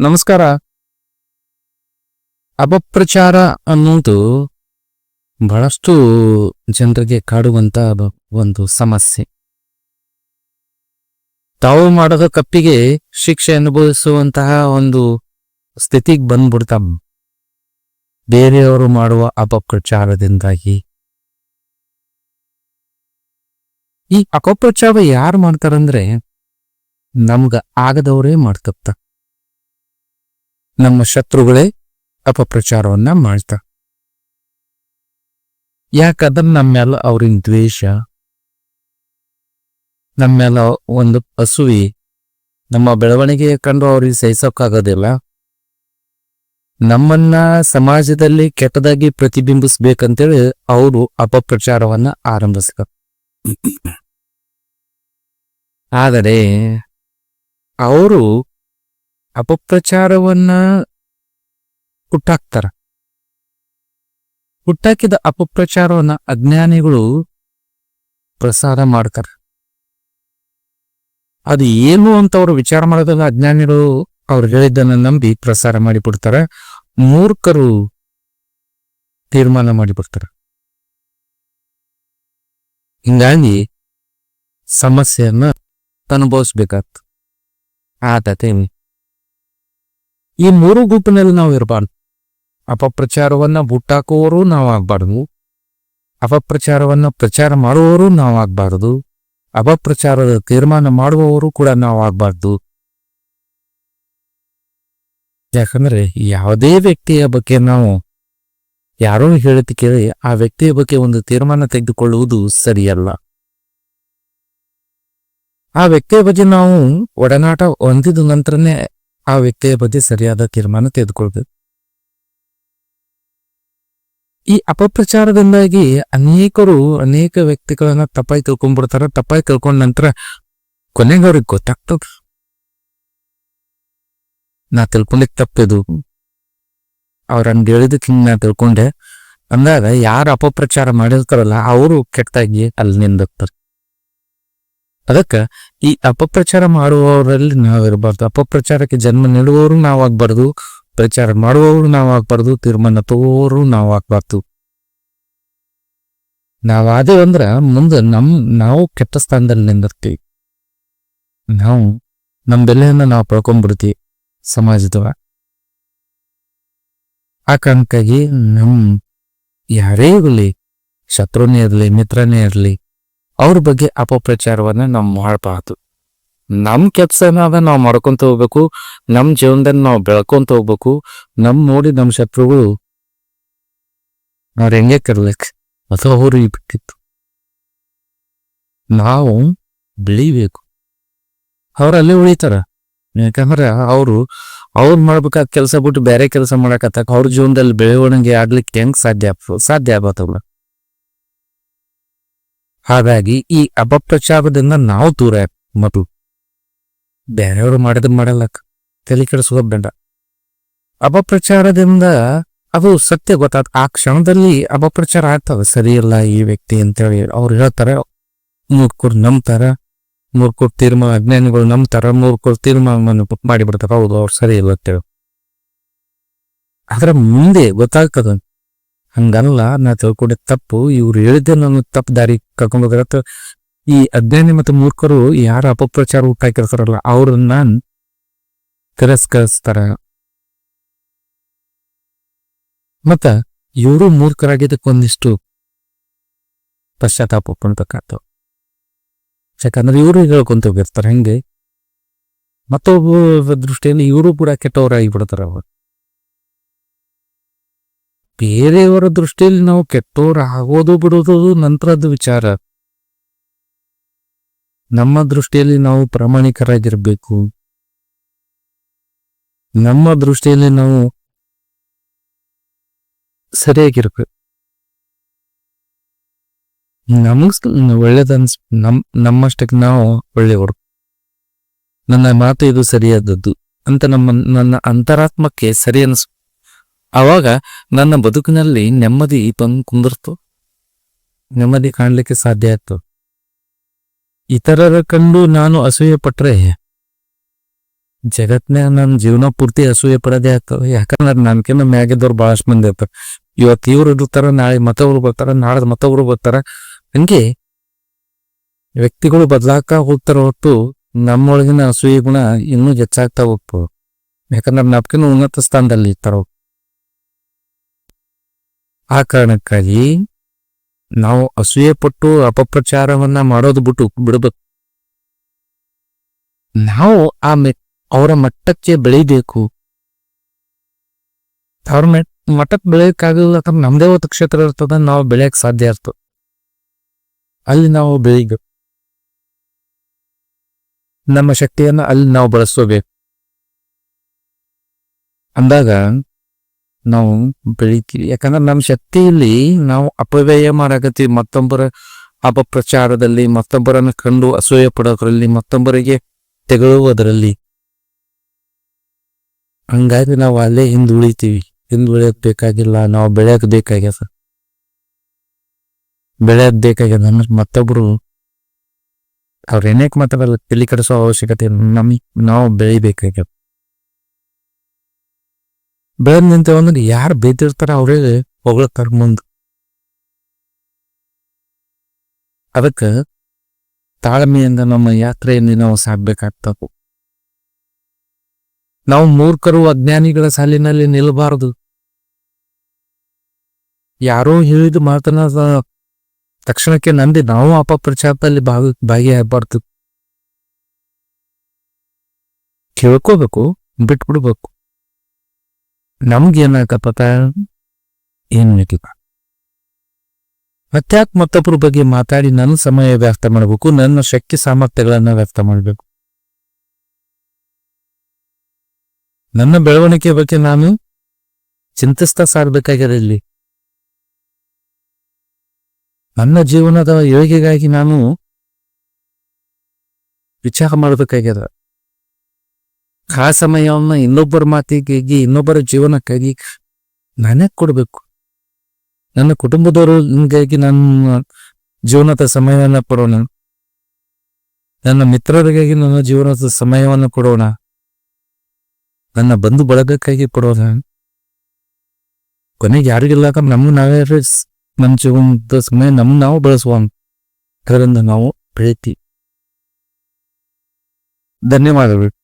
ನಮಸ್ಕಾರ. ಅಪಪ್ರಚಾರ ಅನ್ನೋದು ಬಹಳಷ್ಟು ಜನರಿಗೆ ಕಾಡುವಂತ ಒಂದು ಸಮಸ್ಯೆ. ತಾವು ಮಾಡದ ಕಪ್ಪಿಗೆ ಶಿಕ್ಷೆ ಅನುಭವಿಸುವಂತಹ ಒಂದು ಸ್ಥಿತಿಗೆ ಬಂದ್ಬಿಡ್ತಾ ಬೇರೆಯವರು ಮಾಡುವ ಅಪಪ್ರಚಾರದಿಂದಾಗಿ. ಈ ಅಪಪ್ರಚಾರ ಯಾರು ಮಾಡ್ತಾರಂದ್ರೆ ನಮ್ಗ ಆಗದವರೇ ಮಾಡ್ತಪ್ಪ ನಮ್ಮ ಶತ್ರುಗಳೇ ಅಪಪ್ರಚಾರವನ್ನ ಮಾಡ್ತಾ. ಯಾಕಂದ್ರೆ ನಮ್ಮೆಲ್ಲ ಅವ್ರಿನ ದ್ವೇಷ? ನಮ್ಮೆಲ್ಲ ಒಂದು ಅಸುವಿ ನಮ್ಮ ಬೆಳವಣಿಗೆ ಕಂಡು ಅವ್ರಿಗೆ ಸಹಿಸೋಕ್ಕಾಗೋದಿಲ್ಲ. ನಮ್ಮನ್ನ ಸಮಾಜದಲ್ಲಿ ಕೆಟ್ಟದಾಗಿ ಪ್ರತಿಬಿಂಬಿಸ್ಬೇಕಂತೇಳಿ ಅವರು ಅಪಪ್ರಚಾರವನ್ನ ಆರಂಭಿಸಿದ ಆದರೆ ಅವರು ಅಪಪ್ರಚಾರವನ್ನ ಹುಟ್ಟಾಕ್ತಾರ. ಹುಟ್ಟಾಕಿದ ಅಪಪ್ರಚಾರವನ್ನ ಅಜ್ಞಾನಿಗಳು ಪ್ರಸಾರ ಮಾಡ್ತಾರ. ಅದು ಏನು ಅಂತ ಅವರು ವಿಚಾರ ಮಾಡೋದಲ್ಲ ಅಜ್ಞಾನಿಗಳು ಅವ್ರು ಹೇಳಿದ್ದನ್ನ ನಂಬಿ ಪ್ರಸಾರ ಮಾಡಿಬಿಡ್ತಾರ. ಮೂರ್ಖರು ತೀರ್ಮಾನ ಮಾಡಿಬಿಡ್ತಾರ. ಹಿಂಗಾಗಿ ಸಮಸ್ಯೆಯನ್ನ ಅನುಭವಿಸ್ಬೇಕಾಗ್ತದೆ. ಆತತೆ ಈ ಮೂರು ಗುಂಪಿನಲ್ಲಿ ನಾವು ಇರಬಾರ್ದು. ಅಪಪ್ರಚಾರವನ್ನ ಬುಟ್ಟಾಕುವವರು ನಾವು ಆಗ್ಬಾರ್ದು. ಅಪಪ್ರಚಾರವನ್ನ ಪ್ರಚಾರ ಮಾಡುವವರು ನಾವು ಆಗ್ಬಾರ್ದು. ಅಪಪ್ರಚಾರದ ತೀರ್ಮಾನ ಮಾಡುವವರು ಕೂಡ ನಾವು ಆಗ್ಬಾರ್ದು. ಯಾಕಂದ್ರೆ ಯಾವುದೇ ವ್ಯಕ್ತಿಯ ಬಗ್ಗೆ ನಾವು ಯಾರೋ ಹೇಳುತ್ತ ಕೇಳಿ ಆ ವ್ಯಕ್ತಿಯ ಬಗ್ಗೆ ಒಂದು ತೀರ್ಮಾನ ತೆಗೆದುಕೊಳ್ಳುವುದು ಸರಿಯಲ್ಲ. ಆ ವ್ಯಕ್ತಿಯ ಬಗ್ಗೆ ನಾವು ಒಡನಾಟ ಹೊಂದಿದ ನಂತರನೇ ಆ ವ್ಯಕ್ತಿಯ ಬಗ್ಗೆ ಸರಿಯಾದ ತೀರ್ಮಾನ ತೆಗೆದುಕೊಳ್ಬೇಕು. ಈ ಅಪಪ್ರಚಾರದಿಂದಾಗಿ ಅನೇಕರು, ಅನೇಕ ವ್ಯಕ್ತಿಗಳನ್ನ ತಪ್ಪಾಗಿ ತಿಳ್ಕೊಂಡ್ಬಿಡ್ತಾರ. ತಪ್ಪಾಗಿ ತಿಳ್ಕೊಂಡ ನಂತರ ಕೊನೆಗೆ ಅವ್ರಿಗೆ ಗೊತ್ತಾಗ್ತದ. ನಾ ತಿಳ್ಕೊಂಡಿದ್ ತಪ್ಪಿದು. ಅವ್ರ ಹಂಗ ಹೇಳಿದಕ್ಕೆ ಹಿಂಗ್ ನಾ ತಿಳ್ಕೊಂಡೆ. ಅಂದಾಗ ಯಾರು ಅಪಪ್ರಚಾರ ಮಾಡಿರ್ತಾರಲ್ಲ, ಅವರು ಕೆಟ್ಟಾಗಿ ಅಲ್ಲಿ ನಿಂದಿರ್ತಾರೆ. ಅದಕ್ಕ ಈ ಅಪಪ್ರಚಾರ ಮಾಡುವವರಲ್ಲಿ ನಾವಿರಬಾರ್ದು ಅಪಪ್ರಚಾರಕ್ಕೆ ಜನ್ಮ ನೀಡುವವರು ನಾವು ಆಗ್ಬಾರ್ದು. ಪ್ರಚಾರ ಮಾಡುವವರು ನಾವು ಆಗ್ಬಾರ್ದು. ತೀರ್ಮಾನ ತೋರು ನಾವು ನಾವಾದೇವಂದ್ರ ಮುಂದೆ ನಮ್, ನಾವು ಕೆಟ್ಟ ಸ್ಥಾನದಲ್ಲಿ ನಿಂದಿರ್ತೀವಿ. ನಾವು ನಮ್ಮ ಬೆಲೆಯನ್ನು ನಾವು ಪಡ್ಕೊಂಡ್ಬಿಡ್ತೀವಿ ಸಮಾಜದವ ಆ ಕಾರಣಕ್ಕಾಗಿ ನಮ್ ಯಾರೇ ಇರಲಿ, ಶತ್ರುನೇ ಇರಲಿ, ಮಿತ್ರನೇ ಇರಲಿ ಅವ್ರ ಬಗ್ಗೆ ಅಪಪ್ರಚಾರವನ್ನ ನಾವು ಮಾಡಬಾರ್ದು. ನಮ್ ಕೆಲ್ಸ ಅದ ನಾವು ಮಾಡ್ಕೊಂತ ಹೋಗ್ಬೇಕು, ನಮ್ ಜೀವನದಲ್ಲಿ ನಾವು ಬೆಳ್ಕೊಂತ ಹೋಗ್ಬೇಕು, ನಮ್ ನೋಡಿ ನಮ್ ಶತ್ರುಗಳು ಅವ್ರ ಹೆಂಗೆ ಕರ್ಲಿಕ್ಕೆ ಅದು ಅವ್ರಿಗೆ ಬಿಟ್ಟಿತ್ತು ನಾವು ಬೆಳಿಬೇಕು. ಅವ್ರ ಅಲ್ಲೇ ಉಳಿತಾರ. ಯಾಕಂದ್ರೆ ಅವರು, ಅವ್ರು ಮಾಡ್ಬೇಕಾದ ಕೆಲಸ ಬಿಟ್ಟು ಬೇರೆ ಕೆಲಸ ಮಾಡಕತ್ತಾಕ ಅವ್ರ ಜೀವನದಲ್ಲಿ ಬೆಳವಣಿಗೆ ಆಗ್ಲಿಕ್ಕೆ ಹೆಂಗ್ ಸಾಧ್ಯ ಸಾಧ್ಯ ಆಗತ್ತಲ್ಲ ಹಾಗಾಗಿ ಈ ಅಪಪ್ರಚಾರದಿಂದ ನಾವು ದೂರ ಮತ್ತು ಬೇರೆಯವರು ಮಾಡಿದ ಮಾಡಲ್ಲ ತಲೆ ಕೆಡಿಸುವ ಬೇಡ. ಅಪಪ್ರಚಾರದಿಂದ ಅದು ಸತ್ಯ ಗೊತ್ತಾದ ಆ ಕ್ಷಣದಲ್ಲಿ ಅಪಪ್ರಚಾರ ಆಗ್ತದೆ. ಸರಿಯಿಲ್ಲ ಈ ವ್ಯಕ್ತಿ ಅಂತೇಳಿ ಅವ್ರು ಹೇಳ್ತಾರೆ. ಮೂರ್ಕೂರ್ ನಂಬ್ತಾರ. ಮೂರ್ಕೂರ್ ತೀರ್ಮಾನ ಅಜ್ಞಾನಿಗಳು ನಂಬ್ತಾರ. ಮೂರ್ಕೂರ್ ತೀರ್ಮಾನವನ್ನು ಮಾಡಿಬಿಡ್ತಾರ. ಹೌದು, ಅವ್ರು ಸರಿ ಇಲ್ಲ ಅಂತೇಳಿ. ಅದರ ಮುಂದೆ ಗೊತ್ತಾಗ್ತದ ಹಂಗಲ್ಲ, ನಾ ತಿಳ್ಕೊಂಡೆ ತಪ್ಪು. ಇವ್ರು ಹೇಳಿದ್ದೆ ನಾನು ತಪ್ಪು ದಾರಿ ಕರ್ಕೊಂಡ್ ಈ ಅಜ್ಞಾನಿ ಮತ್ತು ಮೂರ್ಖರು ಯಾರ ಅಪಪ್ರಚಾರ ಹುಟ್ಟಾಕಿರ್ತಾರಲ್ಲ ಅವ್ರನ್ನ ತಿರಸ್ಕರಿಸ್ತಾರ. ಮತ್ತ ಇವರು ಮೂರ್ಖರಾಗಿದ್ದಕ್ಕೆ ಒಂದಿಷ್ಟು ಪಶ್ಚಾತ್ತಾಪ ಪಡ್ಬೇಕಾಗ್ತವ ಯಾಕಂದ್ರೆ ಇವರು ಹೇಳ್ಕೊಂತ ಹೋಗಿರ್ತಾರೆ, ಹೆಂಗೆ. ಮತ್ತೊಬ್ಬ ದೃಷ್ಟಿಯಲ್ಲಿ ಇವರು ಕೂಡ ಕೆಟ್ಟವರಾಗಿ ಬಿಡ್ತಾರ ಅವ್ರು. ಬೇರೆಯವರ ದೃಷ್ಟಿಯಲ್ಲಿ ನಾವು ಕೆಟ್ಟವ್ರು ಆಗೋದು ಬಿಡೋದು ನಂತರದ ವಿಚಾರ. ನಮ್ಮ ದೃಷ್ಟಿಯಲ್ಲಿ ನಾವು ಪ್ರಾಮಾಣಿಕರಾಗಿರ್ಬೇಕು. ನಮ್ಮ ದೃಷ್ಟಿಯಲ್ಲಿ ನಾವು ಸರಿಯಾಗಿರ್ಬೇಕು. ನಮಗ್ ಒಳ್ಳೇದನ್ಸ್ ನಮ್ ನಮ್ಮಷ್ಟಕ್ಕೆ ನಾವು ಒಳ್ಳೆಯವರು. ನನ್ನ ಮಾತು ಇದು ಸರಿಯಾದದ್ದು ಅಂತ ನಮ್ಮ ನನ್ನ ಅಂತರಾತ್ಮಕ್ಕೆ ಸರಿ ಅನ್ಸ್ ಅವಾಗ ನನ್ನ ಬದುಕಿನಲ್ಲಿ ನೆಮ್ಮದಿ ತಂದು ಕುಂದಿರ್ತು. ನೆಮ್ಮದಿ ಕಾಣಲಿಕ್ಕೆ ಸಾಧ್ಯ ಆಯ್ತು ಇತರರ ಕಂಡು ನಾನು ಅಸೂಯೆ ಪಟ್ರೆ ಜಗತ್ನಾಗ ನನ್ನ ಜೀವನ ಪೂರ್ತಿ ಅಸೂಯೆ ಪಡೋದೇ ಆಗ್ತದೆ ಯಾಕಂದ್ರೆ ನನ್ಕಿನ್ನ ಮ್ಯಾಗಿದ್ದವ್ರು ಬಹಳಷ್ಟು ಮಂದಿ ಇರ್ತಾರೆ. ಇವತ್ತು ಇವ್ರು ಇರ್ತಾರ, ನಾಳೆ ಮತ್ತವ್ರು ಬರ್ತಾರ ನಾಳೆ ಮತ್ತವ್ರು ಬರ್ತಾರ. ಹಂಗೆ ವ್ಯಕ್ತಿಗಳು ಬದಲಾಕ ಹೋಗ್ತಾರ ಹೊರತು ನಮ್ಮೊಳಗಿನ ಅಸೂಯೆ ಗುಣ ಇನ್ನೂ ಹೆಚ್ಚಾಗ್ತಾ ಹೋಗ್ತವೆ. ಯಾಕಂದ್ರೆ ನಮ್ಕಿನ್ನ ಉನ್ನತ ಸ್ಥಾನದಲ್ಲಿ ಇರ್ತಾರ. ಆ ಕಾರಣಕ್ಕಾಗಿ ನಾವು ಅಸೂಯೆ ಪಟ್ಟು ಅಪಪ್ರಚಾರವನ್ನ ಮಾಡೋದು ಬಿಟ್ಟು ಬಿಡಬೇಕು. ನಾವು ಆ ಮೆ, ಅವರ ಮಟ್ಟಕ್ಕೆ ಬೆಳಿಬೇಕು. ಅವ್ರ ಮೆಟ್ ಮಟ್ಟಕ್ಕೆ ಬೆಳೆಯಕ್ಕಾಗಲ್ಲ ಯಾಕಂದ್ರೆ ನಮ್ದೇ ಒಂದು ಕ್ಷೇತ್ರ ಇರ್ತದ, ನಾವು ಬೆಳೆಯಕ್ ಸಾಧ್ಯ ಇರ್ತದೆ. ಅಲ್ಲಿ ನಾವು ಬೆಳಿಬೇಕು. ನಮ್ಮ ಶಕ್ತಿಯನ್ನ ಅಲ್ಲಿ ನಾವು ಬಳಸ್ಕೋಬೇಕು. ಅಂದಾಗ ನಾವು ಬೆಳಿತೀವಿ. ಯಾಕಂದ್ರೆ ನಮ್ಮ ಶಕ್ತಿಯಲ್ಲಿ ನಾವು ಅಪವ್ಯಯ ಮಾಡಾಕತ್ತೀವಿ. ಮತ್ತೊಬ್ಬರ ಅಪಪ್ರಚಾರದಲ್ಲಿ, ಮತ್ತೊಬ್ಬರನ್ನ ಕಂಡು ಅಸೂಯ ಪಡೋದ್ರಲ್ಲಿ, ಮತ್ತೊಬ್ಬರಿಗೆ ತೆಗಳುವುದರಲ್ಲಿ. ಹಂಗಾಗಿ ನಾವು ಅಲ್ಲೇ ಹಿಂದುಳಿತೀವಿ. ಹಿಂದುಳಿಯಕ್ ಬೇಕಾಗಿಲ್ಲ. ನಾವು ಬೆಳೆಯಕ್ ಬೇಕಾಗ್ಯದ. ಬೆಳೆಯಕ್ ಬೇಕಾಗ್ಯದ ಅಂದ್ರೆ ಮತ್ತೊಬ್ರು ಅವ್ರ ಏನೇಕ್ ಮಾತಾಡಲ್ಲ ತಲೆ ಕಡಿಸೋ ಅವಶ್ಯಕತೆ ನಮಗೆ ನಾವು ಬೆಳಿಬೇಕಾಗ್ಯದ. ಬೆಳೆದ್ ನಿಂತೇವಂದ್ರೆ ಯಾರು ಬೇತಿರ್ತಾರ ಅವ್ರಿಗೆ ಹೊಗಳ್ತಾರ ಮುಂದೆ ಅದಕ್ಕೆ ತಾಳ್ಮೆಯಿಂದ ನಮ್ಮ ಯಾತ್ರೆಯಲ್ಲಿ ನಾವು ಸಾಗ್ಬೇಕಾಗ್ತದೆ. ನಾವು ಮೂರ್ಖರು ಅಜ್ಞಾನಿಗಳ ಸಾಲಿನಲ್ಲಿ ನಿಲ್ಲಬಾರದು ಯಾರೋ ಹೇಳಿದ ಮಾತನಾದ ತಕ್ಷಣಕ್ಕೆ ನಂದಿ ನಾವು ಅಪಪ್ರಚಾರದಲ್ಲಿ ಭಾಗ ಭಾಗಿಯಾಗಬಾರ್ದು. ಕೇಳ್ಕೋಬೇಕು, ಬಿಟ್ಬಿಡ್ಬೇಕು. ನಮ್ಗೇನಾಗತ್ತ ಏನು ಬೇಕಿಲ್ಲ ಮತ್ತ್ಯಾಕ್ ಮತ್ತೊಬ್ಬರ ಬಗ್ಗೆ ಮಾತಾಡಿ ನನ್ನ ಸಮಯ ವ್ಯರ್ಥ ಮಾಡಬೇಕು, ನನ್ನ ಶಕ್ತಿ ಸಾಮರ್ಥ್ಯಗಳನ್ನ ವ್ಯರ್ಥ ಮಾಡಬೇಕು. ನನ್ನ ಬೆಳವಣಿಗೆ ಬಗ್ಗೆ ನಾನು ಚಿಂತಿಸ್ತಾ ಇಲ್ಲಿ. ನನ್ನ ಜೀವನದ ಏಳಿಗೆಗಾಗಿ ನಾನು ವಿಚಾರ ಮಾಡಬೇಕಾಗ್ಯದ ಆ ಸಮಯವನ್ನು ಇನ್ನೊಬ್ಬರ ಮಾತಿಗಾಗಿ ಇನ್ನೊಬ್ಬರ ಜೀವನಕ್ಕಾಗಿ ನಾನೇ ಕೊಡಬೇಕು. ನನ್ನ ಕುಟುಂಬದವರಿಗಾಗಿ ನನ್ನ ಜೀವನದ ಸಮಯವನ್ನ ಕೊಡೋಣ. ನನ್ನ ಮಿತ್ರರಿಗಾಗಿ ನನ್ನ ಜೀವನದ ಸಮಯವನ್ನು ಕೊಡೋಣ. ನನ್ನ ಬಂಧು ಬಳಗಕ್ಕಾಗಿ ಕೊಡೋಣ. ಕೊನೆಗೆ ಯಾರಿಗಿಲ್ಲ ನಮ್ಮ ನಾವೇ ನಮ್ಮ ಜೀವನದ ಸಮಯ ನಮ್ಮ ನಾವು ಬಳಸುವ ಅದರಿಂದ ನಾವು ಬೆಳಿತೀವಿ. ಧನ್ಯವಾದಗಳು.